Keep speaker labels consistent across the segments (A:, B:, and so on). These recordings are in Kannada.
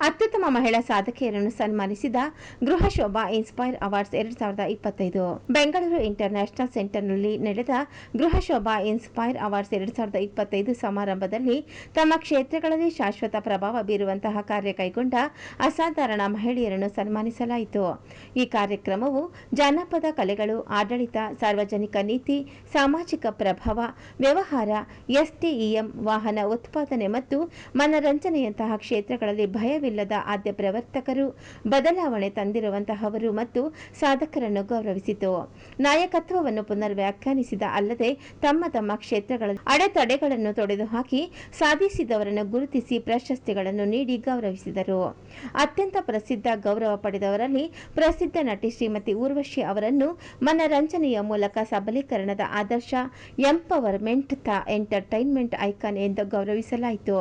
A: ಅತ್ಯುತ್ತಮ ಮಹಿಳಾ ಸಾಧಕಿಯರನ್ನು ಸನ್ಮಾನಿಸಿದ ಗೃಹ ಶೋಭಾ ಇನ್ಸ್ಪೈರ್ ಅವಾರ್ಡ್ಸ್ ಎರಡ್ ಸಾವಿರದ ಇಪ್ಪತ್ತೈದು. ಬೆಂಗಳೂರು ಇಂಟರ್ ನ್ಯಾಷನಲ್ ಸೆಂಟರ್ನಲ್ಲಿ ನಡೆದ ಗೃಹ ಶೋಭಾ ಇನ್ಸ್ಪೈರ್ ಅವಾರ್ಡ್ಸ್ ಎರಡ್ ಸಾವಿರದ ಇಪ್ಪತ್ತೈದು ಸಮಾರಂಭದಲ್ಲಿ ತಮ್ಮ ಕ್ಷೇತ್ರಗಳಲ್ಲಿ ಶಾಶ್ವತ ಪ್ರಭಾವ ಬೀರುವಂತಹ ಕಾರ್ಯ ಕೈಗೊಂಡ ಅಸಾಧಾರಣ ಮಹಿಳೆಯರನ್ನು ಸನ್ಮಾನಿಸಲಾಯಿತು. ಈ ಕಾರ್ಯಕ್ರಮವು ಜಾನಪದ ಕಲೆಗಳು, ಆಡಳಿತ, ಸಾರ್ವಜನಿಕ ನೀತಿ, ಸಾಮಾಜಿಕ ಪ್ರಭಾವ, ವ್ಯವಹಾರ ಎಸ್ಟಿಇಎಂ ವಾಹನ ಉತ್ಪಾದನೆ ಮತ್ತು ಮನರಂಜನೆಯಂತಹ ಕ್ಷೇತ್ರಗಳಲ್ಲಿ ಭಯವಿಲ್ಲದ ಆದ್ಯ ಪ್ರವರ್ತಕರು ಬದಲಾವಣೆ ತಂದಿರುವಂತಹವರು ಮತ್ತು ಸಾಧಕರನ್ನು ಗೌರವಿಸಿತು. ನಾಯಕತ್ವವನ್ನು ಪುನರ್ ವ್ಯಾಖ್ಯಾನಿಸಿದ ಅಲ್ಲದೆ ತಮ್ಮ ತಮ್ಮ ಕ್ಷೇತ್ರಗಳ ಅಡೆತಡೆಗಳನ್ನು ತೊಡೆದುಹಾಕಿ ಸಾಧಿಸಿದವರನ್ನು ಗುರುತಿಸಿ ಪ್ರಶಸ್ತಿಗಳನ್ನು ನೀಡಿ ಗೌರವಿಸಿದರು. ಅತ್ಯಂತ ಪ್ರಸಿದ್ಧ ಗೌರವ ಪಡೆದವರಲ್ಲಿ ಪ್ರಸಿದ್ಧ ನಟಿ ಶ್ರೀಮತಿ ಊರ್ವಶಿ ಅವರನ್ನು ಮನರಂಜನೆಯ ಮೂಲಕ ಸಬಲೀಕರಣದ ಆದರ್ಶ ಎಂಪವರ್ಮೆಂಟ್ ದ ಎಂಟರ್ಟೈನ್ಮೆಂಟ್ ಐಕಾನ್ ಎಂದು ಗೌರವಿಸಲಾಯಿತು.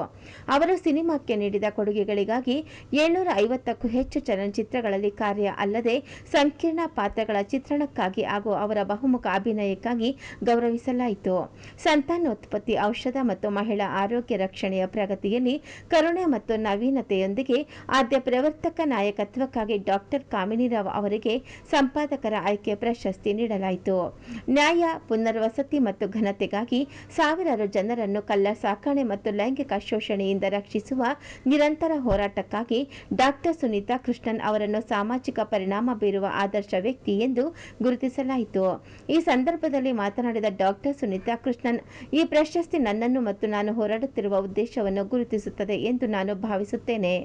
A: ಅವರು ಸಿನಿಮಾಕ್ಕೆ ನೀಡಿದ ಕೊಡುಗೆಗಳಿಗಾಗಿ ಏಳ್ನೂರ ಐವತ್ತಕ್ಕೂ ಹೆಚ್ಚು ಚಲನಚಿತ್ರಗಳಲ್ಲಿ ಕಾರ್ಯ ಅಲ್ಲದೆ ಸಂಕೀರ್ಣ ಪಾತ್ರಗಳ ಚಿತ್ರಣಕ್ಕಾಗಿ ಹಾಗೂ ಅವರ ಬಹುಮುಖ ಅಭಿನಯಕ್ಕಾಗಿ ಗೌರವಿಸಲಾಯಿತು. ಸಂತಾನೋತ್ಪತ್ತಿ ಔಷಧ ಮತ್ತು ಮಹಿಳಾ ಆರೋಗ್ಯ ರಕ್ಷಣೆಯ ಪ್ರಗತಿಯಲ್ಲಿ ಕರುಣೆ ಮತ್ತು ನವೀನತೆಯೊಂದಿಗೆ ಆದ್ಯ ಪ್ರವರ್ತಕ ನಾಯಕತ್ವಕ್ಕಾಗಿ ಡಾಕ್ಟರ್ ಕಾಮಿನಿರಾವ್ ಅವರಿಗೆ ಸಂಪಾದಕರ ಆಯ್ಕೆ ಪ್ರಶಸ್ತಿ ನೀಡಲಾಯಿತು. ನ್ಯಾಯ, ಪುನರ್ವಸತಿ ಮತ್ತು ಘನತೆಗಾಗಿ ಸಾವಿರಾರು ಜನರನ್ನು ಕಳ್ಳ ಸಾಕಣೆ ಮತ್ತು ಲೈಂಗಿಕ ಶೋಷಣೆಯಿಂದ ರಕ್ಷಿಸುವ ನಿರಂತರ ಹೋರಾಟಕ್ಕಾಗಿ ಡಾಕ್ಟರ್ ಸುನೀತಾ ಕೃಷ್ಣನ್ ಅವರನ್ನು ಸಾಮಾಜಿಕ ಪರಿಣಾಮ ಬೀರುವ ಆದರ್ಶ ವ್ಯಕ್ತಿ ಎಂದು ಗುರುತಿಸಲಾಯಿತು. ಈ ಸಂದರ್ಭದಲ್ಲಿ ಮಾತನಾಡಿದ ಡಾಕ್ಟರ್ ಸುನೀತಾ ಕೃಷ್ಣನ್, ಈ ಪ್ರಶಸ್ತಿ ನನ್ನನ್ನು ಮತ್ತು ನಾನು ಹೋರಾಡುತ್ತಿರುವ ಉದ್ದೇಶವನ್ನು ಗುರುತಿಸುತ್ತದೆ ಎಂದು ನಾನು ಭಾವಿಸುತ್ತೇನೆ.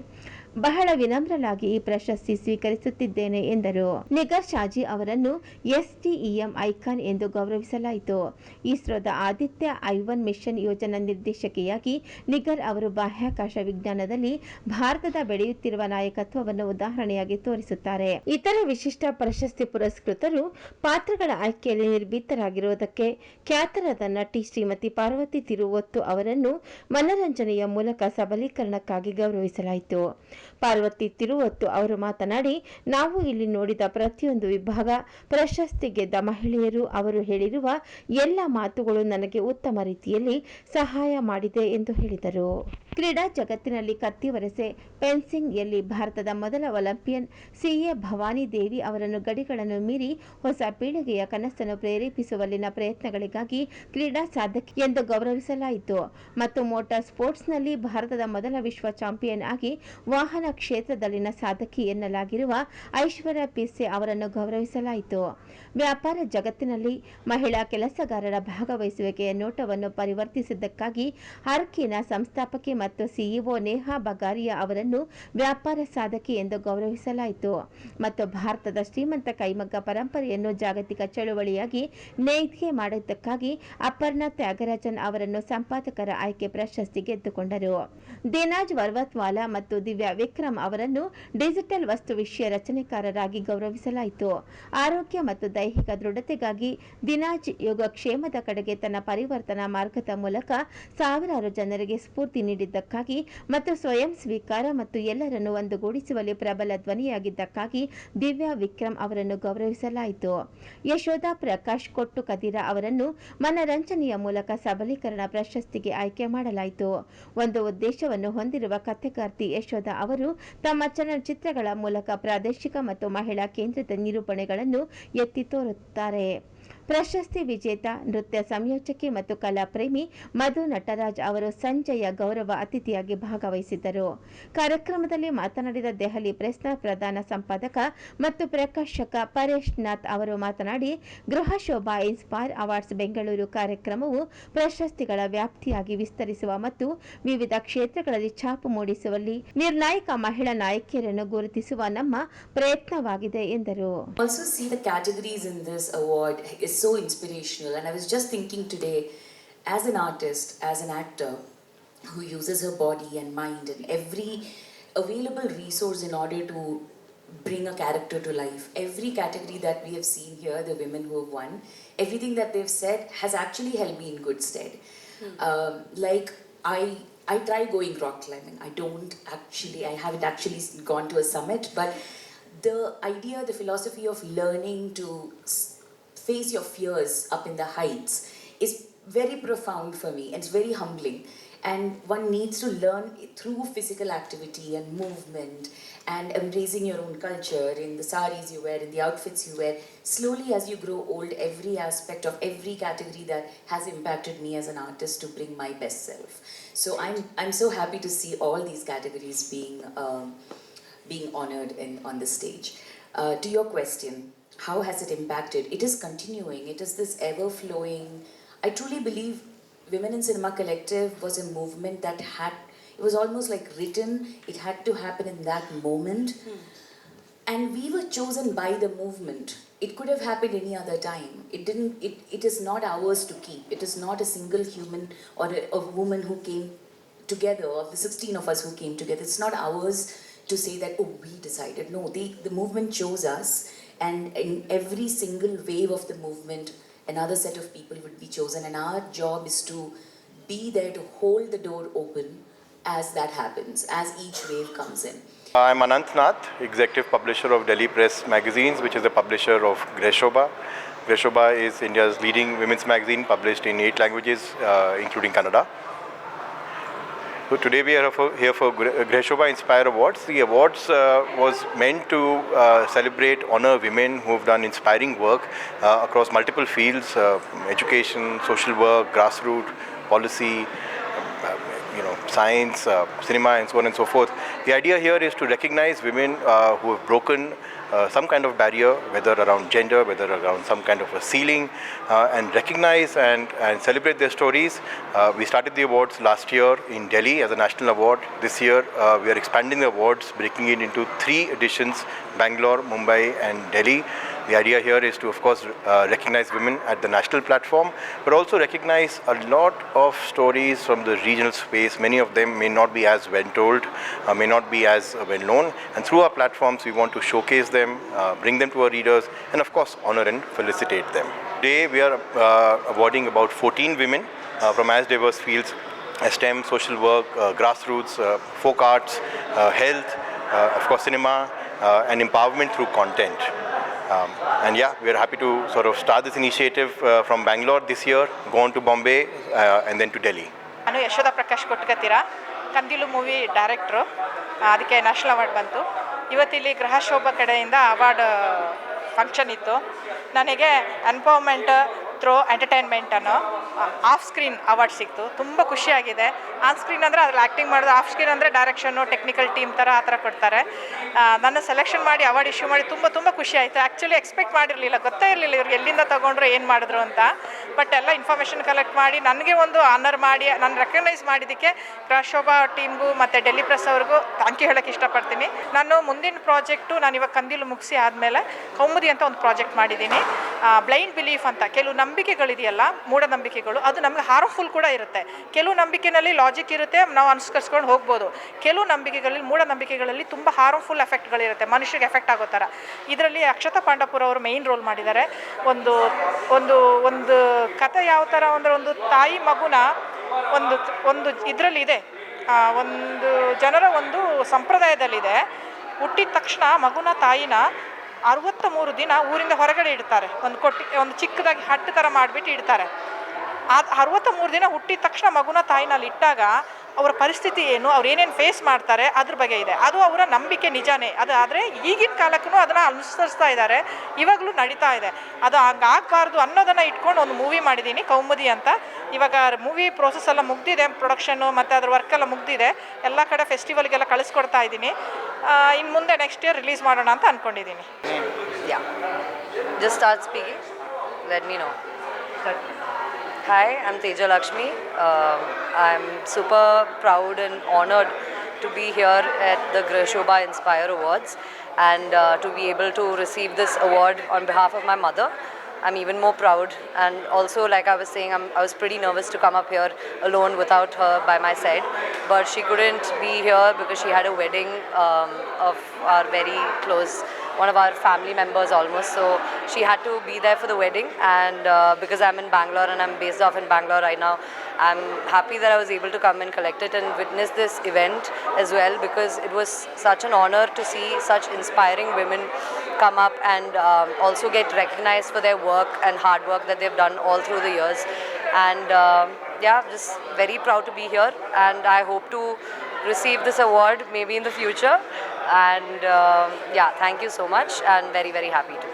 A: ಬಹಳ ವಿನಮ್ರನಾಗಿ ಈ ಪ್ರಶಸ್ತಿ ಸ್ವೀಕರಿಸುತ್ತಿದ್ದೇನೆ ಎಂದರು. ನಿಗರ್ ಶಾಜಿ ಅವರನ್ನು ಎಸ್ಟಿಇಎಂ ಐಕಾನ್ ಎಂದು ಗೌರವಿಸಲಾಯಿತು. ಇಸ್ರೋದ ಆದಿತ್ಯ ಐವನ್ ಮಿಷನ್ ಯೋಜನಾ ನಿರ್ದೇಶಕಿಯಾಗಿ ನಿಗರ್ ಅವರು ಬಾಹ್ಯಾಕಾಶ ವಿಜ್ಞಾನದಲ್ಲಿ ಭಾರತದ ಬೆಳೆಯುತ್ತಿರುವ ನಾಯಕತ್ವವನ್ನು ಉದಾಹರಣೆಯಾಗಿ ತೋರಿಸುತ್ತಾರೆ. ಇತರ ವಿಶಿಷ್ಟ ಪ್ರಶಸ್ತಿ ಪುರಸ್ಕೃತರು ಪಾತ್ರಗಳ ಆಯ್ಕೆಯಲ್ಲಿ ನಿರ್ಭೀತರಾಗಿರುವುದಕ್ಕೆ ಖ್ಯಾತರಾದ ನಟಿ ಶ್ರೀಮತಿ ಪಾರ್ವತಿ ತಿರುವೊತ್ತು ಅವರನ್ನು ಮನರಂಜನೆಯ ಮೂಲಕ ಸಬಲೀಕರಣಕ್ಕಾಗಿ ಗೌರವಿಸಲಾಯಿತು. ಪಾರ್ವತಿ ತಿರುವತ್ತು ಅವರು ಮಾತನಾಡಿ, ನಾವು ಇಲ್ಲಿ ನೋಡಿದ ಪ್ರತಿಯೊಂದು ವಿಭಾಗ ಪ್ರಶಸ್ತಿ ಗೆದ್ದ ಮಹಿಳೆಯರು ಅವರು ಹೇಳಿರುವ ಎಲ್ಲ ಮಾತುಗಳು ನನಗೆ ಉತ್ತಮ ರೀತಿಯಲ್ಲಿ ಸಹಾಯ ಮಾಡಿದೆ ಎಂದು ಹೇಳಿದರು. ಕ್ರೀಡಾ ಜಗತ್ತಿನಲ್ಲಿ ಕತ್ತಿವರೆಸೆ ಪೆನ್ಸಿಂಗ್ ಯಲ್ಲಿ ಭಾರತದ ಮೊದಲ ಒಲಿಂಪಿಯನ್ ಸಿಎ ಭವಾನಿ ದೇವಿ ಅವರನ್ನು ಗಡಿಗಳನ್ನು ಮೀರಿ ಹೊಸ ಪೀಳಿಗೆಯ ಕನಸನ್ನು ಪ್ರೇರೇಪಿಸುವಲ್ಲಿನ ಪ್ರಯತ್ನಗಳಿಗಾಗಿ ಕ್ರೀಡಾ ಸಾಧಕಿ ಎಂದು ಗೌರವಿಸಲಾಯಿತು. ಮತ್ತು ಮೋಟಾರ್ ಸ್ಪೋರ್ಟ್ಸ್ನಲ್ಲಿ ಭಾರತದ ಮೊದಲ ವಿಶ್ವ ಚಾಂಪಿಯನ್ ಆಗಿ ವಾಹನ ಕ್ಷೇತ್ರದಲ್ಲಿನ ಸಾಧಕಿ ಎನ್ನಲಾಗಿರುವ ಐಶ್ವರ್ಯ ಪಿಸೆ ಅವರನ್ನು ಗೌರವಿಸಲಾಯಿತು. ವ್ಯಾಪಾರ ಜಗತ್ತಿನಲ್ಲಿ ಮಹಿಳಾ ಕೆಲಸಗಾರರ ಭಾಗವಹಿಸುವಿಕೆಯ ನೋಟವನ್ನು ಪರಿವರ್ತಿಸಿದ್ದಕ್ಕಾಗಿ ಹರ್ಕಿನ ಸಂಸ್ಥಾಪಕಿ ಮತ್ತು ಸಿಇಒ ನೇಹಾ ಬಗಾರಿಯಾ ಅವರನ್ನು ವ್ಯಾಪಾರ ಸಾಧಕಿ ಎಂದು ಗೌರವಿಸಲಾಯಿತು. ಮತ್ತು ಭಾರತದ ಶ್ರೀಮಂತ ಕೈಮಗ್ಗ ಪರಂಪರೆಯನ್ನು ಜಾಗತಿಕ ಚಳುವಳಿಯಾಗಿ ನೇಯ್ಗೆ ಮಾಡಿದ್ದಕ್ಕಾಗಿ ಅಪರ್ಣಾ ತ್ಯಾಗರಾಜನ್ ಅವರನ್ನು ಸಂಪಾದಕರ ಆಯ್ಕೆ ಪ್ರಶಸ್ತಿ ಗೆದ್ದುಕೊಂಡರು. ದಿನಾಜ್ ವರ್ವತ್ವಾಲಾ ಮತ್ತು ದಿವ್ಯಾ ವಿಕ್ರಮ್ ಅವರನ್ನು ಡಿಜಿಟಲ್ ವಸ್ತು ವಿಷಯ ರಚನೆಕಾರರಾಗಿ ಗೌರವಿಸಲಾಯಿತು. ಆರೋಗ್ಯ ಮತ್ತು ದೈಹಿಕ ದೃಢತೆಗಾಗಿ ದಿನಾಜ್ ಯೋಗಕ್ಷೇಮದ ಕಡೆಗೆ ತನ್ನ ಪರಿವರ್ತನಾ ಮಾರ್ಗದ ಮೂಲಕ ಸಾವಿರಾರು ಜನರಿಗೆ ಸ್ಫೂರ್ತಿ ನೀಡಿದ್ದಕ್ಕಾಗಿ ಮತ್ತು ಸ್ವಯಂ ಸ್ವೀಕಾರ ಮತ್ತು ಎಲ್ಲರನ್ನು ಒಂದುಗೂಡಿಸುವಲ್ಲಿ ಪ್ರಬಲ ಧ್ವನಿಯಾಗಿದ್ದಕ್ಕಾಗಿ ದಿವ್ಯಾ ವಿಕ್ರಮ್ ಅವರನ್ನು ಗೌರವಿಸಲಾಯಿತು. ಯಶೋಧ ಪ್ರಕಾಶ್ ಕೊಟ್ಟು ಕದಿರ ಅವರನ್ನು ಮನರಂಜನೆಯ ಮೂಲಕ ಸಬಲೀಕರಣ ಪ್ರಶಸ್ತಿಗೆ ಆಯ್ಕೆ ಮಾಡಲಾಯಿತು. ಒಂದು ಉದ್ದೇಶವನ್ನು ಹೊಂದಿರುವ ಕಥೆಗಾರ್ತಿ ಯಶೋಧ ಅವರು ತಮ್ಮ ಚಲನಚಿತ್ರಗಳ ಮೂಲಕ ಪ್ರಾದೇಶಿಕ ಮತ್ತು ಮಹಿಳಾ ಕೇಂದ್ರಿತ ನಿರೂಪಣೆಗಳನ್ನು ಎತ್ತಿ ತೋರುತ್ತಾರೆ. ಪ್ರಶಸ್ತಿ ವಿಜೇತ, ನೃತ್ಯ ಸಂಯೋಜಕಿ ಮತ್ತು ಕಲಾ ಪ್ರೇಮಿ ಮಧು ನಟರಾಜ್ ಅವರು ಸಂಜೆಯ ಗೌರವ ಅತಿಥಿಯಾಗಿ ಭಾಗವಹಿಸಿದ್ದರು. ಕಾರ್ಯಕ್ರಮದಲ್ಲಿ ಮಾತನಾಡಿದ ದೆಹಲಿ ಪ್ರೆಸ್ನ ಪ್ರಧಾನ ಸಂಪಾದಕ ಮತ್ತು ಪ್ರಕಾಶಕ ಪರೇಶ್ ನಾಥ್ ಅವರು ಮಾತನಾಡಿ, ಗೃಹ ಶೋಭಾ ಇನ್ಸ್ಪೈರ್ ಅವಾರ್ಡ್ಸ್ ಬೆಂಗಳೂರು ಕಾರ್ಯಕ್ರಮವು ಪ್ರಶಸ್ತಿಗಳ ವ್ಯಾಪ್ತಿಯಾಗಿ ವಿಸ್ತರಿಸುವ ಮತ್ತು ವಿವಿಧ ಕ್ಷೇತ್ರಗಳಲ್ಲಿ ಛಾಪು ಮೂಡಿಸುವಲ್ಲಿ ನಿರ್ಣಾಯಕ ಮಹಿಳಾ ನಾಯಕಿಯರನ್ನು ಗುರುತಿಸುವ ನಮ್ಮ ಪ್ರಯತ್ನವಾಗಿದೆ ಎಂದರು.
B: Also see the categories in this award is so inspirational. And i was just thinking today as an artist as an actor who uses her body and mind and every available resource in order to bring a character to life every category that we have seen here the women who have won everything that they've said has actually held me in good stead. Um, like i I try going rock climbing. I don't actually, I haven't actually gone to a summit, but the idea, the philosophy of learning to face your fears up in the heights is very profound for me it's very humbling. and one needs to learn through physical activity and movement and embracing your own culture in the saris you wear, in the outfits you wear. Slowly, as you grow old, every aspect of every category that has impacted me as an artist to bring my best self. So I'm I'm so happy to see all these categories being um, being honored in on the stage. Uh, to your question, how has it impacted? It is continuing. It is this ever flowing. I truly believe Women in Cinema Collective was a movement that had. It was almost like written. It had to happen in that moment. Hmm. And we were chosen by the movement. It could have happened any other time. It didn't. It, it is not ours to keep. It is not a single human or a, a woman who came together, or the 16 of us who came together. It's not ours to say that, oh, we decided. No, they, the movement chose us, and in every single wave of the movement, another set of people would be chosen, and our job is to be there to hold the door open as that happens, as each wave comes in.
C: I'm Anant Nath, executive publisher of Delhi Press Magazines, which is the publisher of Greshoba. Greshoba is India's leading women's magazine, published in eight languages, uh, including Kannada. So today we are here for Gre- Greshoba Inspire Awards. The awards uh, was meant to uh, celebrate, honor women who have done inspiring work uh, across multiple fields: uh, education, social work, grassroots, policy, uh, you know, science, uh, cinema, and so on and so forth. The idea here is to recognize women uh, who have broken uh, some kind of barrier, whether around gender, whether around some kind of a ceiling, and recognize and, and celebrate their stories. We started the awards last year in Delhi as a national award. This year, we are expanding the awards, breaking it into three editions Bangalore, Mumbai, and Delhi. The idea here is to, of course, uh, recognize women at the national platform, but also recognize a lot of stories from the regional space. Many of them may not be as well told, uh, may not be as well known. And through our platforms, we want to showcase them, uh, bring them to our readers, and of course, honor and felicitate them. Today, we are uh, awarding about 14 women uh, from as diverse fields STEM, social work, uh, grassroots, uh, folk arts, uh, health, of course, cinema, and empowerment through content. Um, and yeah, we're happy to sort of start this initiative uh, from Bangalore this year, go on to Bombay, uh, and then to Delhi.
D: ನಾನು ಯಶೋಧ ಪ್ರಕಾಶ್ ಕೊಟ್ಕತ್ತೀರ ಕಂದಿಲು ಮೂವಿ ಡೈರೆಕ್ಟ್ರು ಅದಕ್ಕೆ ನ್ಯಾಷನಲ್ ಅವಾರ್ಡ್ ಬಂತು ಇವತ್ತಿಲ್ಲಿ ಗೃಹಶೋಭ ಕಡೆಯಿಂದ ಅವಾರ್ಡ್ ಫಂಕ್ಷನ್ ಇತ್ತು ನನಗೆ ಎನ್ಪವರ್ಮೆಂಟ್ ಥ್ರೋ ಎಂಟರ್ಟೈನ್ಮೆಂಟ್ ಅನ್ನೋ ಆಫ್ ಸ್ಕ್ರೀನ್ ಅವಾರ್ಡ್ ಸಿಕ್ತು. ತುಂಬ ಖುಷಿಯಾಗಿದೆ. ಆನ್ ಸ್ಕ್ರೀನ್ ಅಂದರೆ ಅದ್ರಲ್ಲಿ ಆ್ಯಕ್ಟಿಂಗ್ ಮಾಡೋದು ಆಫ್ ಸ್ಕ್ರೀನ್ ಅಂದರೆ ಡೈರೆಕ್ಷನು ಟೆಕ್ನಿಕಲ್ ಟೀಮ್ ಥರ ಆ ಥರ ಕೊಡ್ತಾರೆ. ನನ್ನ ಸೆಲೆಕ್ಷನ್ ಮಾಡಿ ಅವಾರ್ಡ್ ಇಶ್ಯೂ ಮಾಡಿ ತುಂಬ ತುಂಬ ಖುಷಿ ಆಯಿತು. ಆ್ಯಕ್ಚುಲಿ ಎಕ್ಸ್ಪೆಕ್ಟ್ ಮಾಡಿರಲಿಲ್ಲ. ಗೊತ್ತೇ ಇರಲಿಲ್ಲ ಇವ್ರಿಗೆ ಎಲ್ಲಿಂದ ತೊಗೊಂಡ್ರು, ಏನು ಮಾಡಿದ್ರು ಅಂತ. ಬಟ್ ಎಲ್ಲ ಇನ್ಫಾರ್ಮೇಷನ್ ಕಲೆಕ್ಟ್ ಮಾಡಿ, ನನಗೆ ಒಂದು ಆನರ್ ಮಾಡಿ, ನಾನು ರೆಕಗ್ನೈಸ್ ಮಾಡಿದ್ದಕ್ಕೆ ಕ್ರಾಶೋಭಾ ಟೀಮ್ಗೂ ಮತ್ತು ಡೆಲ್ಲಿ ಪ್ರೆಸ್ ಅವ್ರಿಗೂ ಥ್ಯಾಂಕ್ ಯು ಹೇಳೋಕ್ಕೆ ಇಷ್ಟಪಡ್ತೀನಿ. ನಾನು ಮುಂದಿನ ಪ್ರಾಜೆಕ್ಟು ನಾನು ಇವಾಗ ಕಂದಿಲು ಮುಗಿಸಿ ಆದಮೇಲೆ ಕೌಮುದಿ ಅಂತ ಒಂದು ಪ್ರಾಜೆಕ್ಟ್ ಮಾಡಿದ್ದೀನಿ. ಬ್ಲೈಂಡ್ ಬಿಲೀಫ್ ಅಂತ. ಕೆಲವು ನಂಬಿಕೆಗಳಿದೆಯಲ್ಲ, ಮೂಢನಂಬಿಕೆಗಳು, ಅದು ನಮಗೆ ಹಾರ್ಮ್ಫುಲ್ ಕೂಡ ಇರುತ್ತೆ. ಕೆಲವು ನಂಬಿಕೆನಲ್ಲಿ ಲಾಜಿಕ್ ಇರುತ್ತೆ, ನಾವು ಅನುಸರಿಸ್ಕೊಂಡು ಹೋಗ್ಬೋದು. ಕೆಲವು ನಂಬಿಕೆಗಳಲ್ಲಿ, ಮೂಢನಂಬಿಕೆಗಳಲ್ಲಿ ತುಂಬ ಹಾರ್ಮ್ಫುಲ್ ಎಫೆಕ್ಟ್ಗಳಿರುತ್ತೆ ಮನುಷ್ಯರಿಗೆ ಎಫೆಕ್ಟ್ ಆಗೋ ಥರ. ಇದರಲ್ಲಿ ಅಕ್ಷತಾ ಪಾಂಡಪುರ ಅವರು ಮೇಯ್ನ್ ರೋಲ್ ಮಾಡಿದ್ದಾರೆ. ಒಂದು ಒಂದು ಒಂದು ಕತೆ ಯಾವ ಥರ ಅಂದರೆ, ಒಂದು ತಾಯಿ ಮಗುನ ಒಂದು ಒಂದು ಇದರಲ್ಲಿದೆ. ಒಂದು ಜನರ ಒಂದು ಸಂಪ್ರದಾಯದಲ್ಲಿದೆ. ಹುಟ್ಟಿದ ತಕ್ಷಣ ಮಗುನ ತಾಯಿನ ಅರವತ್ತ ಮೂರು ದಿನ ಊರಿಂದ ಹೊರಗಡೆ ಇಡ್ತಾರೆ. ಒಂದು ಕೊಟ್ಟಿ, ಒಂದು ಚಿಕ್ಕದಾಗಿ ಹಟ್ಟು ಥರ ಮಾಡಿಬಿಟ್ಟು ಇಡ್ತಾರೆ. ಆ ಅರವತ್ತ ಮೂರು ದಿನ ಹುಟ್ಟಿದ ತಕ್ಷಣ ಮಗುನ ತಾಯಿನಲ್ಲಿ ಇಟ್ಟಾಗ ಅವರ ಪರಿಸ್ಥಿತಿ ಏನು, ಅವ್ರು ಏನೇನು ಫೇಸ್ ಮಾಡ್ತಾರೆ, ಅದ್ರ ಬಗ್ಗೆ ಇದೆ. ಅದು ಅವರ ನಂಬಿಕೆ ನಿಜಾನೇ. ಅದು ಆದರೆ ಈಗಿನ ಕಾಲಕ್ಕೂ ಅದನ್ನು ಅನುಸರಿಸ್ತಾ ಇದ್ದಾರೆ. ಇವಾಗಲೂ ನಡೀತಾ ಇದೆ. ಅದು ಹಂಗೆ ಆಗಬಾರ್ದು ಅನ್ನೋದನ್ನು ಇಟ್ಕೊಂಡು ಒಂದು ಮೂವಿ ಮಾಡಿದ್ದೀನಿ, ಕೌಮುದಿ ಅಂತ. ಇವಾಗ ಮೂವಿ ಪ್ರೋಸೆಸ್ ಎಲ್ಲ ಮುಗಿದಿದೆ ಪ್ರೊಡಕ್ಷನ್ನು ಮತ್ತು ಅದರ ವರ್ಕ್ ಎಲ್ಲ ಮುಗ್ದಿದೆ. ಎಲ್ಲ ಕಡೆ ಫೆಸ್ಟಿವಲ್ಗೆಲ್ಲ ಕಳಿಸ್ಕೊಡ್ತಾ ಇದ್ದೀನಿ. ಇನ್ನು ಮುಂದೆ ನೆಕ್ಸ್ಟ್ ಇಯರ್ ರಿಲೀಸ್ ಮಾಡೋಣ ಅಂತ ಅಂದ್ಕೊಂಡಿದ್ದೀನಿ
E: just all speak let me know hi I am Tejalakshmi I am super proud and honoured to be here at the Griha Shobha inspire awards and to be able to receive this award on behalf of my mother I'm even more proud, and also, like I was saying, I'm, I was pretty nervous to come up here alone without her by my side. But she couldn't be here because she had a wedding um, of our very close one of our family members almost. So she had to be there for the wedding. And uh, because I'm in Bangalore and I'm based off in Bangalore right now, I'm happy that I was able to come and collect it and witness this event as well because it was such an honor to see such inspiring women come up and um, also get recognized for their work and hard work that they've done all through the years. And um, yeah, just very proud to be here, and I hope to receive this award maybe in the future. And um, yeah, thank you so much, and very very happy to.